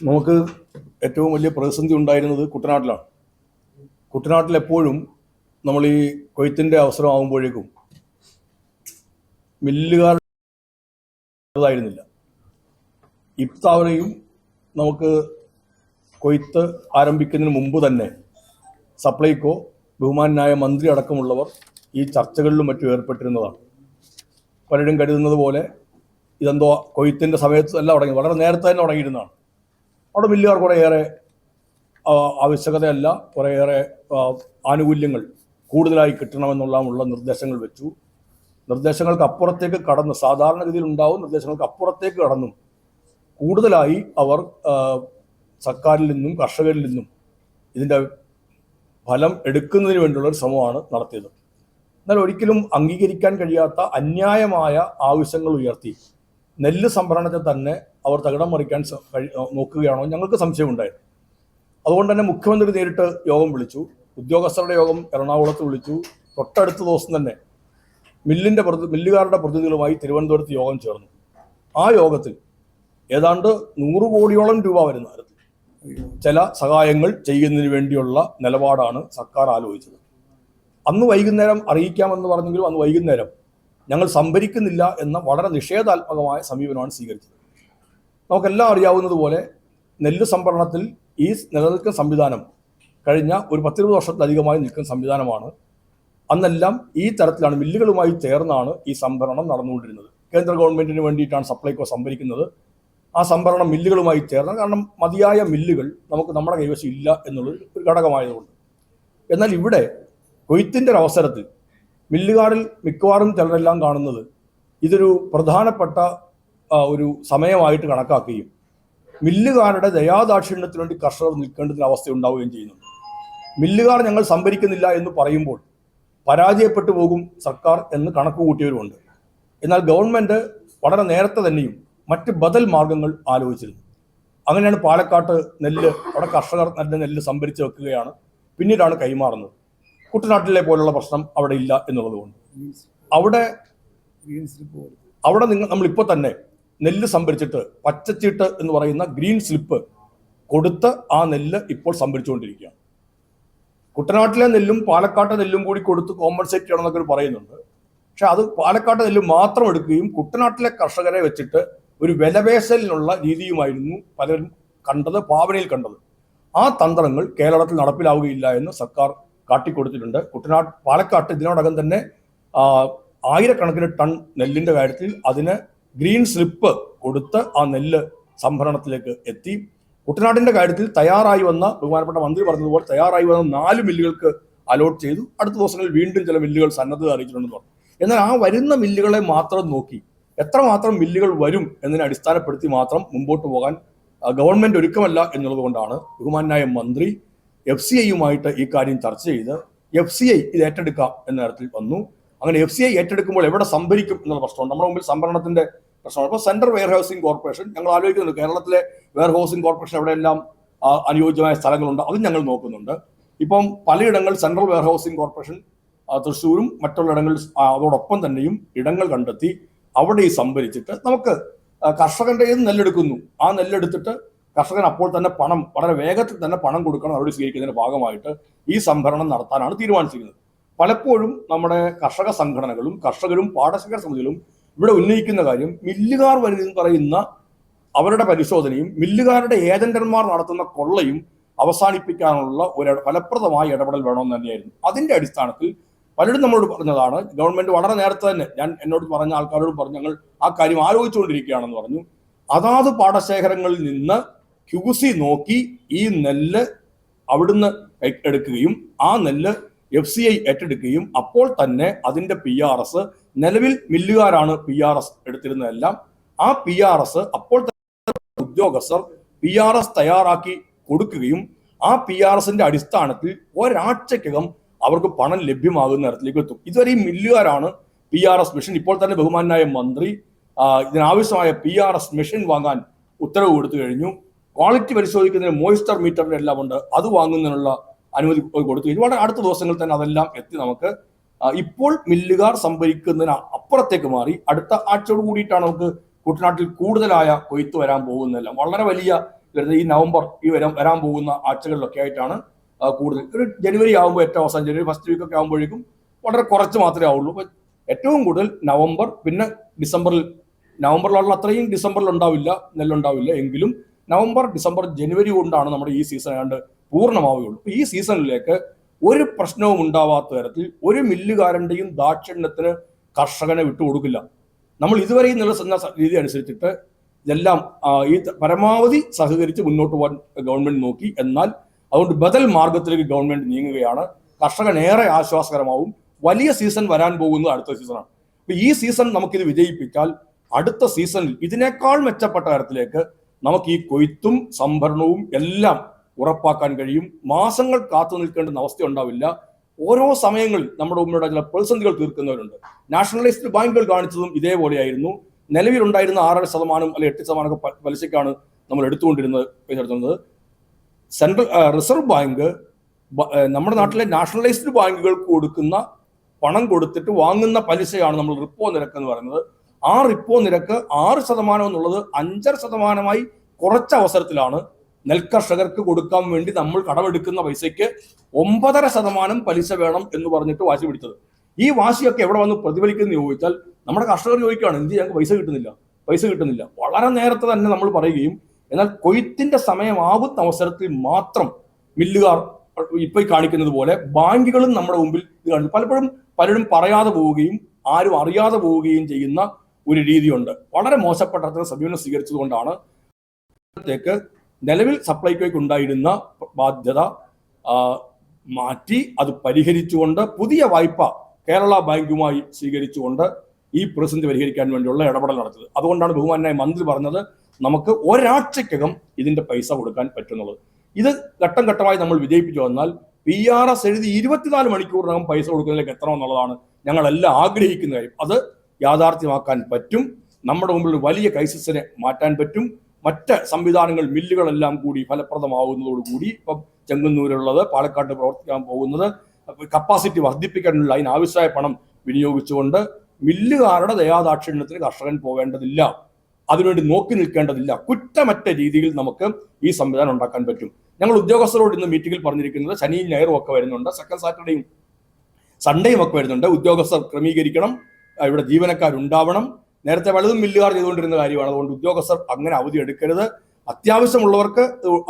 നമുക്ക് ഏറ്റവും വലിയ പ്രതിസന്ധി ഉണ്ടായിരുന്നത് കുട്ടനാട്ടിലാണ്. കുട്ടനാട്ടിൽ എപ്പോഴും നമ്മൾ ഈ കൊയ്ത്തിന്റെ അവസരമാകുമ്പോഴേക്കും ആകുമ്പോഴേക്കും മില്ലുകാരുടേതായിരുന്നില്ല ഇത്തവണയും നമുക്ക് കൊയ്ത്ത് ആരംഭിക്കുന്നതിന് മുമ്പ് തന്നെ സപ്ലൈകോ ബഹുമാനായ മന്ത്രി അടക്കമുള്ളവർ ഈ ചർച്ചകളിലും മറ്റും ഏർപ്പെട്ടിരുന്നതാണ്. പലരും കരുതുന്നത് പോലെ ഇതെന്തോ കൊയ്ത്തിന്റെ സമയത്ത് അല്ല തുടങ്ങി വളരെ നേരത്തെ തന്നെ തുടങ്ങിയിരുന്നതാണ്. അവിടെ വലിയ കുറേയേറെ ആവശ്യകതയല്ല കുറേയേറെ ആനുകൂല്യങ്ങൾ കൂടുതലായി കിട്ടണമെന്നുള്ള ഉള്ള നിർദ്ദേശങ്ങൾ വെച്ചു. നിർദ്ദേശങ്ങൾക്ക് അപ്പുറത്തേക്ക് കടന്ന് സാധാരണഗതിയിൽ ഉണ്ടാവും നിർദ്ദേശങ്ങൾക്ക് അപ്പുറത്തേക്ക് കടന്നും കൂടുതലായി അവർ സർക്കാരിൽ നിന്നും കർഷകരിൽ നിന്നും ഇതിന്റെ ഫലം എടുക്കുന്നതിന് വേണ്ടിയുള്ള ഒരു ശ്രമമാണ് നടത്തിയത്. എന്നാൽ ഒരിക്കലും അംഗീകരിക്കാൻ കഴിയാത്ത അന്യായമായ ആവശ്യങ്ങൾ ഉയർത്തി. നെല്ല് സംഭരണത്തെ തന്നെ അവർ തകിടം മറിക്കാൻ നോക്കുകയാണോ? ഞങ്ങൾക്ക് സംശയമുണ്ടായിരുന്നു. അതുകൊണ്ട് തന്നെ മുഖ്യമന്ത്രി നേരിട്ട് യോഗം വിളിച്ചു. ഉദ്യോഗസ്ഥരുടെ യോഗം എറണാകുളത്ത് വിളിച്ചു. തൊട്ടടുത്ത ദിവസം തന്നെ മില്ലിന്റെ പ്രതി മില്ലുകാരുടെ പ്രതിനിധികളുമായി തിരുവനന്തപുരത്ത് യോഗം ചേർന്നു. ആ യോഗത്തിൽ ഏതാണ്ട് നൂറ് കോടിയോളം രൂപ വരുന്ന തരത്തിൽ ചില സഹായങ്ങൾ ചെയ്യുന്നതിന് വേണ്ടിയുള്ള നിലപാടാണ് സർക്കാർ ആലോചിച്ചത്. അന്ന് വൈകുന്നേരം അറിയിക്കാമെന്ന് പറഞ്ഞെങ്കിലും അന്ന് വൈകുന്നേരം ഞങ്ങൾ സംഭരിക്കുന്നില്ല എന്ന വളരെ നിഷേധാത്മകമായ സമീപനമാണ് സ്വീകരിച്ചത്. നമുക്കെല്ലാം അറിയാവുന്നതുപോലെ നെല്ല് സംഭരണത്തിൽ ഈ നിലനിൽക്കുന്ന സംവിധാനം കഴിഞ്ഞ ഒരു പത്തിരുപത് വർഷത്തിലധികമായി നിൽക്കുന്ന സംവിധാനമാണ്. അന്നെല്ലാം ഈ തരത്തിലാണ് മില്ലുകളുമായി ചേർന്നാണ് ഈ സംഭരണം നടന്നുകൊണ്ടിരുന്നത്. കേന്ദ്ര ഗവൺമെന്റിന് വേണ്ടിയിട്ടാണ് സപ്ലൈകോ സംഭരിക്കുന്നത്. ആ സംഭരണം മില്ലുകളുമായി ചേർന്ന് കാരണം മതിയായ മില്ലുകൾ നമുക്ക് നമ്മുടെ കൈവശം ഇല്ല എന്നുള്ളത് ഒരു ഘടകമായതുകൊണ്ട്. എന്നാൽ ഇവിടെ കൊയ്ത്തിന്റെ ഒരു അവസരത്തിൽ മില്ലുകാരിൽ മിക്കവാറും ചിലരെല്ലാം കാണുന്നത് ഇതൊരു പ്രധാനപ്പെട്ട ഒരു സമയമായിട്ട് കണക്കാക്കുകയും മില്ലുകാരുടെ ദയാദാക്ഷിണ്യത്തിന് വേണ്ടി കർഷകർ നിൽക്കേണ്ടതിന് അവസ്ഥ ഉണ്ടാവുകയും ചെയ്യുന്നുണ്ട്. മില്ലുകാർ ഞങ്ങൾ സംഭരിക്കുന്നില്ല എന്ന് പറയുമ്പോൾ പരാജയപ്പെട്ടു പോകും സർക്കാർ എന്ന് കണക്ക് കൂട്ടിയവരുമുണ്ട്. എന്നാൽ ഗവൺമെന്റ് വളരെ നേരത്തെ തന്നെയും മറ്റ് ബദൽ മാർഗങ്ങൾ ആലോചിച്ചിരുന്നു. അങ്ങനെയാണ് പാലക്കാട്ട് നെല്ല് അവിടെ കർഷകർ നല്ല നെല്ല് സംഭരിച്ച് വെക്കുകയാണ്. പിന്നീടാണ് കൈമാറുന്നത്. കുട്ടനാട്ടിലെ പോലുള്ള പ്രശ്നം അവിടെ ഇല്ല എന്നുള്ളതുകൊണ്ട്. അവിടെ അവിടെ നിങ്ങൾ നമ്മൾ ഇപ്പോൾ തന്നെ നെല്ല് സംഭരിച്ചിട്ട് പച്ചച്ചീട്ട് എന്ന് പറയുന്ന ഗ്രീൻ സ്ലിപ്പ് കൊടുത്ത് ആ നെല്ല് ഇപ്പോൾ സംഭരിച്ചുകൊണ്ടിരിക്കുകയാണ്. കുട്ടനാട്ടിലെ നെല്ലും പാലക്കാട്ടെ നെല്ലും കൂടി കൊടുത്ത് കോമ്പൻസേറ്റ് ചെയ്യണമെന്നൊക്കെ പറയുന്നുണ്ട്. പക്ഷെ അത് പാലക്കാട്ടെ നെല്ല് മാത്രം എടുക്കുകയും കുട്ടനാട്ടിലെ കർഷകരെ വെച്ചിട്ട് ഒരു വിലപേശലിനുള്ള രീതിയുമായിരുന്നു പലരും കണ്ടത് ഭാവനയിൽ കണ്ടത്. ആ തന്ത്രങ്ങൾ കേരളത്തിൽ നടപ്പിലാവുകയില്ല എന്ന് സർക്കാർ കാട്ടിക്കൊടുത്തിട്ടുണ്ട്. കുട്ടനാട് പാലക്കാട്ട് ഇതിനോടകം തന്നെ ആയിരക്കണക്കിന് ടൺ നെല്ലിന്റെ കാര്യത്തിൽ അതിന് ഗ്രീൻ സ്ലിപ്പ് കൊടുത്ത് ആ നെല്ല് സംഭരണത്തിലേക്ക് എത്തി. കുട്ടനാടിന്റെ കാര്യത്തിൽ തയ്യാറായി വന്ന ബഹുമാനപ്പെട്ട മന്ത്രി പറഞ്ഞതുപോലെ തയ്യാറായി വന്ന നാല് മില്ലുകൾക്ക് അലോട്ട് ചെയ്തു. അടുത്ത ദിവസങ്ങളിൽ വീണ്ടും ചില മില്ലുകൾ സന്നദ്ധത അറിയിച്ചിട്ടുണ്ടെന്ന് പറഞ്ഞു. എന്നാൽ ആ വരുന്ന മില്ലുകളെ മാത്രം നോക്കി എത്രമാത്രം മില്ലുകൾ വരും എന്നതിനെ അടിസ്ഥാനപ്പെടുത്തി മാത്രം മുമ്പോട്ട് പോകാൻ ഗവൺമെന്റ് ഒരുക്കമല്ല എന്നുള്ളത് കൊണ്ടാണ് ബഹുമാനായ മന്ത്രി എഫ് സി ഐയുമായിട്ട് ഈ കാര്യം ചർച്ച ചെയ്ത് എഫ് സി ഐ ഇത് ഏറ്റെടുക്കാം എന്ന തരത്തിൽ വന്നു. അങ്ങനെ എഫ് സി ഐ ഏറ്റെടുക്കുമ്പോൾ എവിടെ സംഭരിക്കും എന്നുള്ള പ്രശ്നമുണ്ട്. നമ്മുടെ മുമ്പിൽ സംഭരണത്തിന്റെ പ്രശ്നമാണ് അപ്പോൾ സെൻട്രൽ വെയർ ഹൗസിംഗ് കോർപ്പറേഷൻ ഞങ്ങൾ ആലോചിക്കുന്നുണ്ട് കേരളത്തിലെ വെയർ ഹൗസിംഗ് കോർപ്പറേഷൻ എവിടെയെല്ലാം അനുയോജ്യമായ സ്ഥലങ്ങളുണ്ട് അതും ഞങ്ങൾ നോക്കുന്നുണ്ട്. ഇപ്പം പലയിടങ്ങൾ സെൻട്രൽ വെയർ ഹൗസിംഗ് കോർപ്പറേഷൻ തൃശ്ശൂരും മറ്റുള്ള ഇടങ്ങളിൽ ആ, അതോടൊപ്പം തന്നെയും ഇടങ്ങൾ കണ്ടെത്തി അവിടെ ഈ സംഭരിച്ചിട്ട് നമുക്ക് കർഷകന്റെ നിന്ന് നെല്ലെടുക്കുന്നു. ആ നെല്ലെടുത്തിട്ട് കർഷകൻ അപ്പോൾ തന്നെ പണം വളരെ വേഗത്തിൽ തന്നെ പണം കൊടുക്കണം നടപടി സ്വീകരിക്കുന്നതിന്റെ ഭാഗമായിട്ട് ഈ സംഭരണം നടത്താനാണ് തീരുമാനിച്ചിരിക്കുന്നത്. പലപ്പോഴും നമ്മുടെ കർഷക സംഘടനകളും കർഷകരും പാടശേഖര സമിതികളും ഇവിടെ ഉന്നയിക്കുന്ന കാര്യം മില്ലുകാർ വരുന്ന പറയുന്ന അവരുടെ പരിശോധനയും മില്ലുകാരുടെ ഏജന്റന്മാർ നടത്തുന്ന കൊള്ളയും അവസാനിപ്പിക്കാനുള്ള ഒരു ഫലപ്രദമായ ഇടപെടൽ വേണമെന്ന് തന്നെയായിരുന്നു. അതിന്റെ അടിസ്ഥാനത്തിൽ പലരും നമ്മളോട് പറഞ്ഞതാണ് ഗവൺമെന്റ് വളരെ നേരത്തെ തന്നെ ഞാൻ എന്നോട് പറഞ്ഞ ആൾക്കാരോട് പറഞ്ഞു ഞങ്ങൾ ആ കാര്യം ആലോചിച്ചുകൊണ്ടിരിക്കുകയാണെന്ന് പറഞ്ഞു. അതാത് പാടശേഖരങ്ങളിൽ നിന്ന് ക്യൂസി നോക്കി ഈ നെല്ല് അവിടുന്ന് എടുക്കുകയും ആ നെല്ല് എഫ് സി ഐ ഏറ്റെടുക്കുകയും അപ്പോൾ തന്നെ അതിന്റെ പി ആർ എസ് നിലവിൽ മില്ലുകാരാണ് പി ആർ എസ് എടുത്തിരുന്നതെല്ലാം. ആ പി ആർ എസ് അപ്പോൾ ഉദ്യോഗസ്ഥർ പി ആർ എസ് തയ്യാറാക്കി കൊടുക്കുകയും ആ പി ആർ എസിന്റെ അടിസ്ഥാനത്തിൽ ഒരാഴ്ചക്കകം അവർക്ക് പണം ലഭ്യമാകുന്ന തരത്തിലേക്ക് എത്തും. ഇതുവരെ ഈ മില്ലുകാരാണ് പി ആർ എസ് മെഷീൻ ഇപ്പോൾ തന്നെ ബഹുമാനായ മന്ത്രി ഇതിനാവശ്യമായ പി ആർ എസ് മെഷീൻ വാങ്ങാൻ ഉത്തരവ് കൊടുത്തു കഴിഞ്ഞു. ക്വാളിറ്റി പരിശോധിക്കുന്നതിന് മോയിസ്ചർ മീറ്ററിന്റെ എല്ലാം ഉണ്ട്. അത് വാങ്ങുന്നതിനുള്ള അനുമതി കൊടുത്തു. ഇതുപോലെ അടുത്ത ദിവസങ്ങളിൽ തന്നെ അതെല്ലാം എത്തി നമുക്ക്. ഇപ്പോൾ മില്ലുകാർ സംഭരിക്കുന്നതിന് അപ്പുറത്തേക്ക് മാറി. അടുത്ത ആഴ്ചയോട് കൂടിയിട്ടാണ് നമുക്ക് കുട്ടനാട്ടിൽ കൂടുതലായ കൊയ്ത്ത് വരാൻ പോകുന്നതെല്ലാം. വളരെ വലിയ ഈ നവംബർ ഈ വരാൻ വരാൻ പോകുന്ന ആഴ്ചകളിലൊക്കെ ആയിട്ടാണ് കൂടുതൽ. ഒരു ജനുവരി ആകുമ്പോൾ ഏറ്റവും അവസാനം ജനുവരി ഫസ്റ്റ് വീക്കൊക്കെ ആകുമ്പോഴേക്കും വളരെ കുറച്ച് മാത്രമേ ആവുള്ളൂ. ഏറ്റവും കൂടുതൽ നവംബർ പിന്നെ ഡിസംബറിൽ നവംബറിലുള്ള അത്രയും ഡിസംബറിൽ ഉണ്ടാവില്ല നെല്ലുണ്ടാവില്ല എങ്കിലും നവംബർ ഡിസംബർ ജനുവരി കൊണ്ടാണ് നമ്മുടെ ഈ സീസൺ ഏതാണ്ട് പൂർണമാവുകയുള്ളൂ. ഈ സീസണിലേക്ക് ഒരു പ്രശ്നവും ഉണ്ടാവാത്ത തരത്തിൽ ഒരു മില്ലുകാരന്റെയും ദാക്ഷിണ്യത്തിന് കർഷകനെ വിട്ടുകൊടുക്കില്ല നമ്മൾ ഇതുവരെ നിലനിന്ന രീതി അനുസരിച്ചിട്ട് ഇതെല്ലാം ഈ പരമാവധി സഹകരിച്ച് മുന്നോട്ട് പോകാൻ ഗവൺമെന്റ് നോക്കി. എന്നാൽ അതുകൊണ്ട് ബദൽ മാർഗത്തിലേക്ക് ഗവൺമെന്റ് നീങ്ങുകയാണ്. കർഷകൻ ഏറെ ആശ്വാസകരമാവും. വലിയ സീസൺ വരാൻ പോകുന്നത് അടുത്ത സീസണാണ് അപ്പൊ ഈ സീസൺ നമുക്കിത് വിജയിപ്പിച്ചാൽ അടുത്ത സീസണിൽ ഇതിനേക്കാൾ മെച്ചപ്പെട്ട തരത്തിലേക്ക് നമുക്ക് ഈ കൊയ്ത്തും സംഭരണവും എല്ലാം ഉറപ്പാക്കാൻ കഴിയും. മാസങ്ങൾ കാത്തു നിൽക്കേണ്ടുന്ന അവസ്ഥ ഉണ്ടാവില്ല. ഓരോ സമയങ്ങളിൽ നമ്മുടെ ഉമ്മയുടെ ചില പ്രതിസന്ധികൾ തീർക്കുന്നവരുണ്ട്. നാഷണലൈസ്ഡ് ബാങ്കുകൾ കാണിച്ചതും ഇതേപോലെയായിരുന്നു. നിലവിലുണ്ടായിരുന്ന ആറര ശതമാനം അല്ലെങ്കിൽ എട്ട് ശതമാനം പലിശയ്ക്കാണ് നമ്മൾ എടുത്തുകൊണ്ടിരുന്നത് പൈസ സെൻട്രൽ റിസർവ് ബാങ്ക് നമ്മുടെ നാട്ടിലെ നാഷണലൈസ്ഡ് ബാങ്കുകൾക്ക് കൊടുക്കുന്ന പണം കൊടുത്തിട്ട് വാങ്ങുന്ന പലിശയാണ് നമ്മൾ റിപ്പോ നിരക്ക് എന്ന് പറയുന്നത്. ആ റിപ്പോ നിരക്ക് ആറ് ശതമാനം എന്നുള്ളത് അഞ്ചര ശതമാനമായി കുറച്ച അവസരത്തിലാണ് നെൽകർഷകർക്ക് കൊടുക്കാൻ വേണ്ടി നമ്മൾ കടമെടുക്കുന്ന പൈസയ്ക്ക് ഒമ്പതര ശതമാനം പലിശ വേണം എന്ന് പറഞ്ഞിട്ട് വാശി പിടിച്ചത്. ഈ വാശിയൊക്കെ എവിടെ വന്ന് പ്രതിഫലിക്കുന്നു ചോദിച്ചാൽ നമ്മുടെ കർഷകർ ചോദിക്കുകയാണ് എന്ത് ഞങ്ങൾക്ക് പൈസ കിട്ടുന്നില്ല പൈസ കിട്ടുന്നില്ല. വളരെ നേരത്തെ തന്നെ നമ്മൾ പറയുകയും എന്നാൽ കൊയ്ത്തിന്റെ സമയമാകുന്ന അവസരത്തിൽ മാത്രം മില്ലുകാർ ഇപ്പൊ കാണിക്കുന്നത് പോലെ ബാങ്കുകളും നമ്മുടെ മുമ്പിൽ ഇത് പലപ്പോഴും പലരും പറയാതെ പോവുകയും ആരും അറിയാതെ പോവുകയും ചെയ്യുന്ന ഒരു രീതിയുണ്ട്. വളരെ മോശപ്പെട്ട തരത്തിൽ സമീപനം സ്വീകരിച്ചതുകൊണ്ടാണ് ത്തേക്ക് നിലവിൽ സപ്ലൈകോയ്ക്ക് ഉണ്ടായിരുന്ന ബാധ്യത മാറ്റി അത് പരിഹരിച്ചുകൊണ്ട് പുതിയ വായ്പ കേരള ബാങ്കുമായി സ്വീകരിച്ചുകൊണ്ട് ഈ പ്രതിസന്ധി പരിഹരിക്കാൻ വേണ്ടിയുള്ള ഇടപെടൽ നടത്തിയത്. അതുകൊണ്ടാണ് ബഹുമാനായ മന്ത്രി പറഞ്ഞത് നമുക്ക് ഒരാഴ്ചക്കകം ഇതിന്റെ പൈസ കൊടുക്കാൻ പറ്റുന്നത്. ഇത് ഘട്ടം ഘട്ടമായി നമ്മൾ വിജയിപ്പിച്ചു വന്നാൽ പി ആർ എസ് എഴുതി ഇരുപത്തിനാല് മണിക്കൂറിനകം പൈസ കൊടുക്കുന്നതിലേക്ക് എത്തണമെന്നുള്ളതാണ് ഞങ്ങളെല്ലാം ആഗ്രഹിക്കുന്ന കാര്യം. അത് യാഥാർത്ഥ്യമാക്കാൻ പറ്റും. നമ്മുടെ മുമ്പിൽ വലിയ ക്രൈസിസിനെ മാറ്റാൻ പറ്റും. മറ്റ് സംവിധാനങ്ങൾ മില്ലുകളെല്ലാം കൂടി ഫലപ്രദമാവുന്നതോടുകൂടി ഇപ്പം ചെങ്ങന്നൂരുള്ളത് പാലക്കാട് പ്രവർത്തിക്കാൻ പോകുന്നത് കപ്പാസിറ്റി വർദ്ധിപ്പിക്കാനുള്ള അതിനാവശ്യമായ പണം വിനിയോഗിച്ചുകൊണ്ട് മില്ലുകാരുടെ ദയാദാക്ഷിണ്യത്തിന് കർഷകൻ പോകേണ്ടതില്ല. അതിനുവേണ്ടി നോക്കി നിൽക്കേണ്ടതില്ല. കുറ്റമറ്റ രീതിയിൽ നമുക്ക് ഈ സംവിധാനം ഉണ്ടാക്കാൻ പറ്റും. ഞങ്ങൾ ഉദ്യോഗസ്ഥരോട് ഇന്ന് മീറ്റിംഗിൽ പറഞ്ഞിരിക്കുന്നത് ശനിയും ഞായറും ഒക്കെ വരുന്നുണ്ട്. സെക്കൻഡ് സാറ്റർഡേയും സൺഡേയും ഒക്കെ വരുന്നുണ്ട്. ഉദ്യോഗസ്ഥർ ക്രമീകരിക്കണം. ഇവിടെ ജീവനക്കാരുണ്ടാവണം. നേരത്തെ പലതും മില്ലുകാർ ചെയ്തുകൊണ്ടിരുന്ന കാര്യമാണ്. അതുകൊണ്ട് ഉദ്യോഗസ്ഥർ അങ്ങനെ അവധി എടുക്കരുത്. അത്യാവശ്യമുള്ളവർക്ക്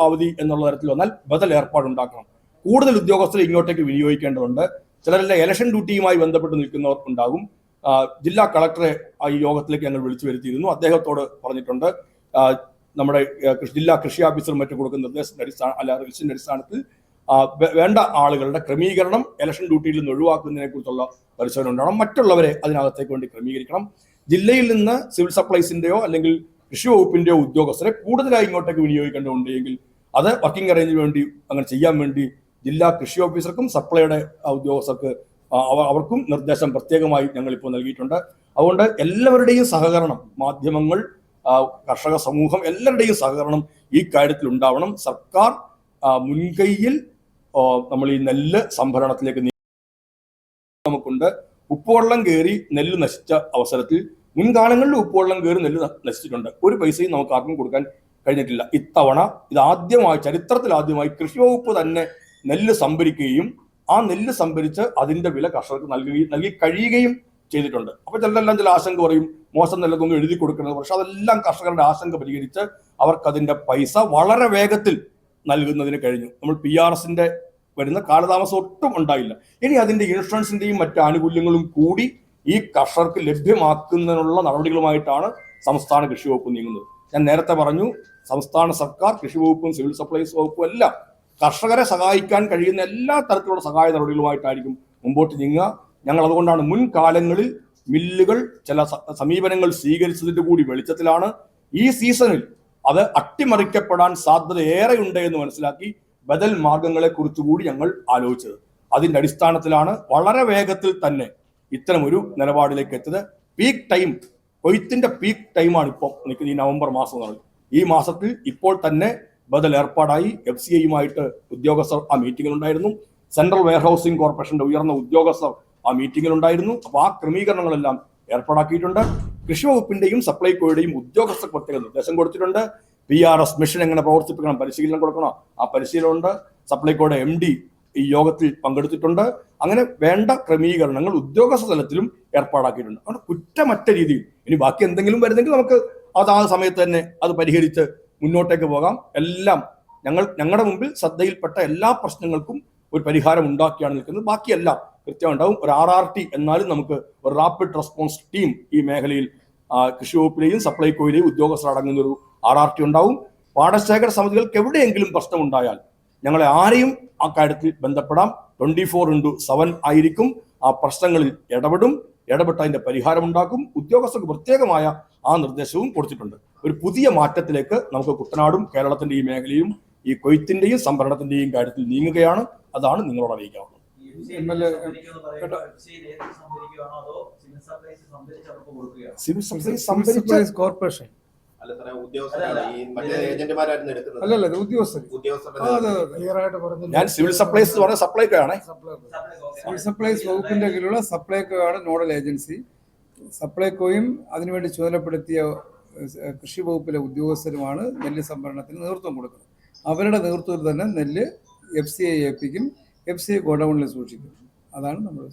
അവധി എന്നുള്ള തരത്തിൽ വന്നാൽ ബദൽ ഏർപ്പാടുണ്ടാക്കണം. കൂടുതൽ ഉദ്യോഗസ്ഥരെ ഇങ്ങോട്ടേക്ക് വിനിയോഗിക്കേണ്ടതുണ്ട്. ചിലരെല്ലാം ഇലക്ഷൻ ഡ്യൂട്ടിയുമായി ബന്ധപ്പെട്ട് നിൽക്കുന്നവർ ഉണ്ടാകും. ജില്ലാ കളക്ടറെ ഈ യോഗത്തിലേക്ക് ഞങ്ങൾ വിളിച്ചു വരുത്തിയിരുന്നു. അദ്ദേഹത്തോട് പറഞ്ഞിട്ടുണ്ട്. നമ്മുടെ ജില്ലാ കൃഷി ഓഫീസർ മറ്റും കൊടുക്കുന്ന നിർദ്ദേശത്തിന്റെ അടിസ്ഥാന അല്ല റിലിസിന്റെ അടിസ്ഥാനത്തിൽ വേണ്ട ആളുകളുടെ ക്രമീകരണം ഇലക്ഷൻ ഡ്യൂട്ടിയിൽ നിന്ന് ഒഴിവാക്കുന്നതിനെ കുറിച്ചുള്ള പരിശോധന ഉണ്ടാവണം. മറ്റുള്ളവരെ അതിനകത്തേക്ക് വേണ്ടി ക്രമീകരിക്കണം. ജില്ലയിൽ നിന്ന് സിവിൽ സപ്ലൈസിന്റെയോ അല്ലെങ്കിൽ കൃഷി വകുപ്പിന്റെയോ ഉദ്യോഗസ്ഥരെ കൂടുതലായി ഇങ്ങോട്ടേക്ക് വിനിയോഗിക്കേണ്ടതുണ്ട് എങ്കിൽ അത് വർക്കിംഗ് അറേഞ്ചിന് വേണ്ടി അങ്ങനെ ചെയ്യാൻ വേണ്ടി ജില്ലാ കൃഷി ഓഫീസർക്കും സപ്ലൈയുടെ ഉദ്യോഗസ്ഥർക്ക് അവർക്കും നിർദ്ദേശം പ്രത്യേകമായി ഞങ്ങൾ ഇപ്പോൾ നൽകിയിട്ടുണ്ട്. അതുകൊണ്ട് എല്ലാവരുടെയും സഹകരണം മാധ്യമങ്ങൾ കർഷക സമൂഹം എല്ലാവരുടെയും സഹകരണം ഈ കാര്യത്തിൽ ഉണ്ടാവണം. സർക്കാർ മുൻകൈയിൽ നമ്മൾ ഈ നെല്ല് സംഭരണത്തിലേക്ക് നമുക്കുണ്ട്. ഉപ്പുവെള്ളം കയറി നെല്ല് നശിച്ച അവസരത്തിൽ മുൻകാലങ്ങളിൽ ഉപ്പുവെള്ളം കയറി നെല്ല് നശിച്ചിട്ടുണ്ട്. ഒരു പൈസയും നമുക്ക് ആർക്കും കൊടുക്കാൻ കഴിഞ്ഞിട്ടില്ല. ഇത്തവണ ഇത് ആദ്യമായി ചരിത്രത്തിൽ ആദ്യമായി കൃഷി വകുപ്പ് തന്നെ നെല്ല് സംഭരിക്കുകയും ആ നെല്ല് സംഭരിച്ച് അതിന്റെ വില കർഷകർക്ക് നൽകുകയും നൽകി കഴിയുകയും ചെയ്തിട്ടുണ്ട്. അപ്പൊ ചിലരെല്ലാം ചില ആശങ്ക പറയും മോശം നെല്ലൊന്നും എഴുതി കൊടുക്കുന്നത് പക്ഷെ അതെല്ലാം കർഷകരുടെ ആശങ്ക പരിഹരിച്ച് അവർക്ക് അതിന്റെ പൈസ വളരെ വേഗത്തിൽ നൽകുന്നതിന് കഴിഞ്ഞു. നമ്മൾ പി ആർ എസിന്റെ വരുന്ന കാലതാമസം ഒട്ടും ഉണ്ടായില്ല. ഇനി അതിന്റെ ഇൻഷുറൻസിന്റെയും മറ്റു ആനുകൂല്യങ്ങളും കൂടി ഈ കർഷകർക്ക് ലഭ്യമാക്കുന്നതിനുള്ള നടപടികളുമായിട്ടാണ് സംസ്ഥാന കൃഷി വകുപ്പ് നീങ്ങുന്നത്. ഞാൻ നേരത്തെ പറഞ്ഞു സംസ്ഥാന സർക്കാർ കൃഷി വകുപ്പും സിവിൽ സപ്ലൈസ് വകുപ്പും എല്ലാം കർഷകരെ സഹായിക്കാൻ കഴിയുന്ന എല്ലാ തരത്തിലുള്ള സഹായ നടപടികളുമായിട്ടായിരിക്കും മുമ്പോട്ട് നീങ്ങുക. ഞങ്ങൾ അതുകൊണ്ടാണ് മുൻകാലങ്ങളിൽ മില്ലുകൾ ചില സമീപനങ്ങൾ സ്വീകരിച്ചതിന്റെ കൂടി വെളിച്ചത്തിലാണ് ഈ സീസണിൽ അത് അട്ടിമറിക്കപ്പെടാൻ സാധ്യത ഏറെയുണ്ട് എന്ന് മനസ്സിലാക്കി ബദൽ മാർഗങ്ങളെ കുറിച്ചുകൂടി ഞങ്ങൾ ആലോചിച്ചത്. അതിന്റെ അടിസ്ഥാനത്തിലാണ് വളരെ വേഗത്തിൽ തന്നെ ഇത്തരം ഒരു നിലപാടിലേക്ക് എത്തിയത്. പീക്ക് ടൈം കൊയ്ത്തിന്റെ പീക്ക് ടൈമാണ് ഇപ്പോൾ ഈ നവംബർ മാസം എന്നുള്ളത് ഈ മാസത്തിൽ ഇപ്പോൾ തന്നെ ബദൽ ഏർപ്പാടായി. എഫ് സി ഐയുമായിട്ട് ഉദ്യോഗസ്ഥർ ആ മീറ്റിംഗിൽ ഉണ്ടായിരുന്നു സെൻട്രൽ വെയർഹൌസിംഗ് കോർപ്പറേഷന്റെ ഉയർന്ന ഉദ്യോഗസ്ഥർ ആ മീറ്റിംഗിൽ ഉണ്ടായിരുന്നു അപ്പോൾ ആ ക്രമീകരണങ്ങളെല്ലാം ഏർപ്പാടാക്കിയിട്ടുണ്ട്. കൃഷി വകുപ്പിന്റെയും സപ്ലൈകോയുടെയും ഉദ്യോഗസ്ഥ പ്രത്യേക നിർദ്ദേശം കൊടുത്തിട്ടുണ്ട്. പി ആർ എസ് മിഷൻ എങ്ങനെ പ്രവർത്തിപ്പിക്കണം പരിശീലനം കൊടുക്കണം ആ പരിശീലനമുണ്ട്. സപ്ലൈകോയുടെ എം ഡി ഈ യോഗത്തിൽ പങ്കെടുത്തിട്ടുണ്ട്. അങ്ങനെ വേണ്ട ക്രമീകരണങ്ങൾ ഉദ്യോഗസ്ഥ തലത്തിലും ഏർപ്പാടാക്കിയിട്ടുണ്ട്. അതുകൊണ്ട് കുറ്റമറ്റ രീതിയിൽ ഇനി ബാക്കി എന്തെങ്കിലും വരുന്നെങ്കിൽ നമുക്ക് അത് ആ സമയത്ത് തന്നെ അത് പരിഹരിച്ച് മുന്നോട്ടേക്ക് പോകാം. എല്ലാം ഞങ്ങൾ ഞങ്ങളുടെ മുമ്പിൽ ശ്രദ്ധയിൽപ്പെട്ട എല്ലാ പ്രശ്നങ്ങൾക്കും ഒരു പരിഹാരം ഉണ്ടാക്കിയാണ് നിൽക്കുന്നത്. ബാക്കിയെല്ലാം കൃത്യം ഉണ്ടാവും ഒരു ആർ ആർ ടി എന്നാലും നമുക്ക് ഒരു റാപ്പിഡ് റെസ്പോൺസ് ടീം ഈ മേഖലയിൽ കൃഷി വകുപ്പിലെയും സപ്ലൈകോയിലെയും ഉദ്യോഗസ്ഥർ അടങ്ങുന്ന ഒരു ആർ ആർ ടി ഉണ്ടാവും. പാടശേഖര സമിതികൾക്ക് എവിടെയെങ്കിലും പ്രശ്നമുണ്ടായാൽ ഞങ്ങളെ ആരെയും ആ കാര്യത്തിൽ ബന്ധപ്പെടാം. ട്വന്റി ഫോർ ഇന്റു സെവൻ ആയിരിക്കും. ആ പ്രശ്നങ്ങളിൽ ഇടപെടും. ഇടപെട്ട് അതിന്റെ പരിഹാരം ഉണ്ടാക്കും. ഉദ്യോഗസ്ഥർക്ക് പ്രത്യേകമായ ആ നിർദ്ദേശവും കൊടുത്തിട്ടുണ്ട്. ഒരു പുതിയ മാറ്റത്തിലേക്ക് നമുക്ക് കുട്ടനാടും കേരളത്തിന്റെ ഈ മേഖലയും ഈ കൊയ്ത്തിന്റെയും സംഭരണത്തിന്റെയും കാര്യത്തിൽ നീങ്ങുകയാണ്. അതാണ് നിങ്ങളോട് അറിയിക്കാവുന്നത് MLA കേട്ടോ എ സിവിൽ സപ്ലൈസ് സംഭരിച്ച് അവർക്ക് കൊടുക്കുകയാണോ? സിവിൽ സപ്ലൈസ് സിവിൽ സംഭരിച്ച സപ്ലൈസ് കോർപ്പറേഷൻ. അല്ലല്ല. ഉദ്യോഗസ്ഥർ ഞാൻ സിവിൽ സപ്ലൈസ് എന്ന് പറഞ്ഞ സപ്ലൈകോ ആണ് സപ്ലൈ സിവിൽ സപ്ലൈസ് വകുപ്പിന്റെ കീഴിലുള്ള സപ്ലൈകോ ആണ് നോഡൽ ഏജൻസി. സപ്ലൈകോയും അതിനുവേണ്ടി ചുമതലപ്പെടുത്തിയ കൃഷി വകുപ്പിലെ ഉദ്യോഗസ്ഥരുമാണ് നെല്ല് സംഭരണത്തിന് നേതൃത്വം കൊടുക്കുന്നത്. അവരുടെ നേതൃത്വത്തിൽ തന്നെ നെല്ല് എഫ് സി ഐ ഏൽപ്പിക്കും എഫ് സി ഗോഡൌണിൽ സൂക്ഷിക്കും അതാണ് നമ്മൾ